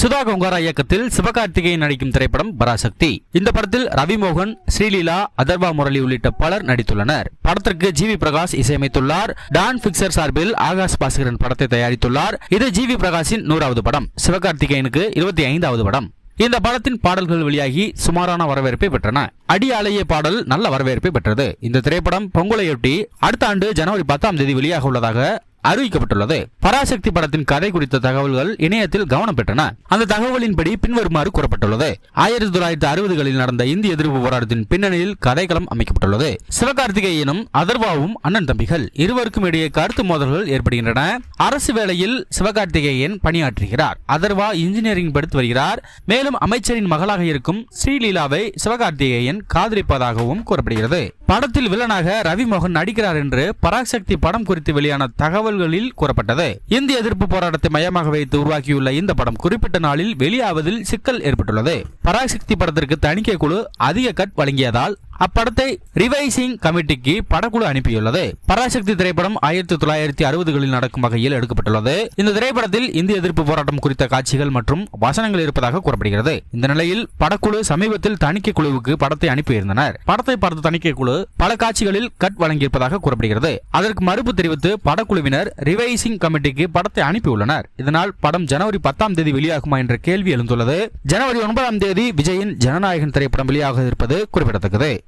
சுதா கொங்காரா இயக்கத்தில் சிவகார்த்திகேயன் நடிக்கும் திரைப்படம் பராசக்தி. இந்த படத்தில் ரவிமோகன் ஸ்ரீலீலா அதர்வா முரளி உள்ளிட்ட பலர் நடித்துள்ளனர். படத்திற்கு ஜி வி பிரகாஷ் இசையமைத்துள்ளார். டான் பிக்சர் சார்பில் ஆகாஷ் பாஸ்கரன் படத்தை தயாரித்துள்ளார். இது ஜி வி பிரகாஷின் நூறாவது படம் சிவகார்த்திகேயனுக்கு இருபத்தி ஐந்தாவது படம். இந்த படத்தின் பாடல்கள் வெளியாகி சுமாரான வரவேற்பை பெற்றன. அடி அலைய பாடல் நல்ல வரவேற்பை பெற்றது. இந்த திரைப்படம் பொங்கலையொட்டி அடுத்த ஆண்டு ஜனவரி பத்தாம் தேதி வெளியாக உள்ளதாக அறிவிக்கப்பட்டுள்ளது. பராசக்தி படத்தின் கதை குறித்த தகவல்கள் இணையத்தில் கவனம் பெற்றன. அந்த தகவலின்படி பின்வருமாறு கூறப்பட்டுள்ளது. ஆயிரத்தி தொள்ளாயிரத்தி அறுபதுகளில் நடந்த இந்திய எதிர்ப்பு போராட்டத்தின் பின்னணியில் கதைக்களம் அமைக்கப்பட்டுள்ளது. சிவகார்த்திகேயனும் அதர்வாவும் அண்ணன் தம்பிகள் இருவருக்கும் இடையே கருத்து மோதல்கள் ஏற்படுகின்றன. அரசு வேலையில் சிவகார்த்திகேயன் பணியாற்றுகிறார். அதர்வா இன்ஜினியரிங் படித்து வருகிறார். மேலும் அமைச்சரின் மகளாக இருக்கும் ஸ்ரீலீலாவை சிவகார்த்திகேயன் காதலிப்பதாகவும் கூறப்படுகிறது. படத்தில் வில்லனாக ரவிமோகன் நடிக்கிறார் என்று பராசக்தி படம் குறித்து வெளியான தகவல் இதழ்களில் கூறப்பட்டது. இந்திய எதிர்ப்பு போராட்டத்தை மையமாக வைத்து உருவாக்கியுள்ள இந்த படம் குறிப்பிட்ட நாளில் வெளியாவதில் சிக்கல் ஏற்பட்டுள்ளது. பராசக்தி படத்திற்கு தணிக்கை குழு அதிக கட் வழங்கியதால் அப்படத்தை ரிவைசிங் கமிட்டிக்கு படக்குழு அனுப்பியுள்ளது. பராசக்தி திரைப்படம் ஆயிரத்தி தொள்ளாயிரத்தி அறுபதுகளில் நடக்கும் வகையில் எடுக்கப்பட்டுள்ளது. இந்த திரைப்படத்தில் இந்திய எதிர்ப்பு போராட்டம் குறித்த காட்சிகள் மற்றும் வசனங்கள் இருப்பதாக கூறப்படுகிறது. இந்த நிலையில் படக்குழு சமீபத்தில் தணிக்கை குழுவுக்கு படத்தை அனுப்பியிருந்தனர். படத்தை பார்த்த தணிக்கை குழு பல காட்சிகளில் கட் வழங்கியிருப்பதாக கூறப்படுகிறது. அதற்கு மறுப்பு தெரிவித்து படக்குழுவினர் ரிவைசிங் கமிட்டிக்கு படத்தை அனுப்பியுள்ளனர். இதனால் படம் ஜனவரி பத்தாம் தேதி வெளியாகுமா என்ற கேள்வி எழுந்துள்ளது. ஜனவரி ஒன்பதாம் தேதி விஜயின் ஜனநாயகன் திரைப்படம் வெளியாக இருப்பது குறிப்பிடத்தக்கது.